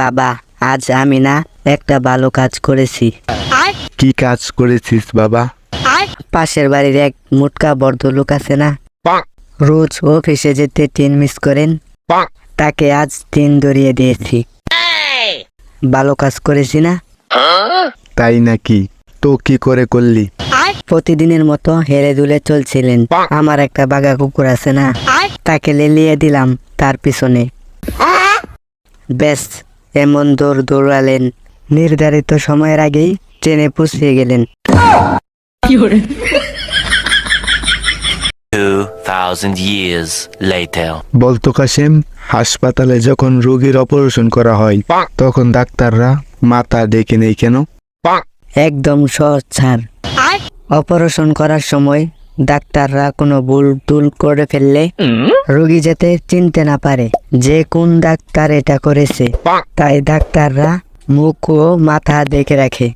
বাবা আজ আমি না একটা ভালো কাজ করেছি। কি কাজ করেছিস বাবা? পাশের বাড়ির এক মোটকা বর্ধ লোক আছে না? রোজ অফিসে যেতে ট্রেন মিস করেন। তাকে আজ ট্রেন ধরিয়ে দিয়েছি। ভালো কাজ করেছি না? তাই নাকি? তো কি করে করলি? প্রতিদিনের মতো হেরে দুলে চলছিলেন। আমার একটা বাঘা কুকুর আছে না? তাকে লেলিয়ে দিলাম তার পিছনে। ব্যাস এমন দৌড় দৌড়ালেন। নির্ধারিত সময়ের আগেই ট্রেনে পৌঁছে গেলেন। 2,000 years later. বলতো কাশেম হাসপাতালে যখন রোগীর অপারেশন করা হয় তখন ডাক্তাররা মাথা ডেকে নেই কেন? একদম সহজ ছাড় অপারেশন করার সময় ডাক্তাররা কোনো ভুল টুল করে ফেললে রোগী যাতে চিনতে না পারে যে কোন ডাক্তার এটা করেছে। তাই ডাক্তাররা মুখ ও মাথা দেখে রাখে।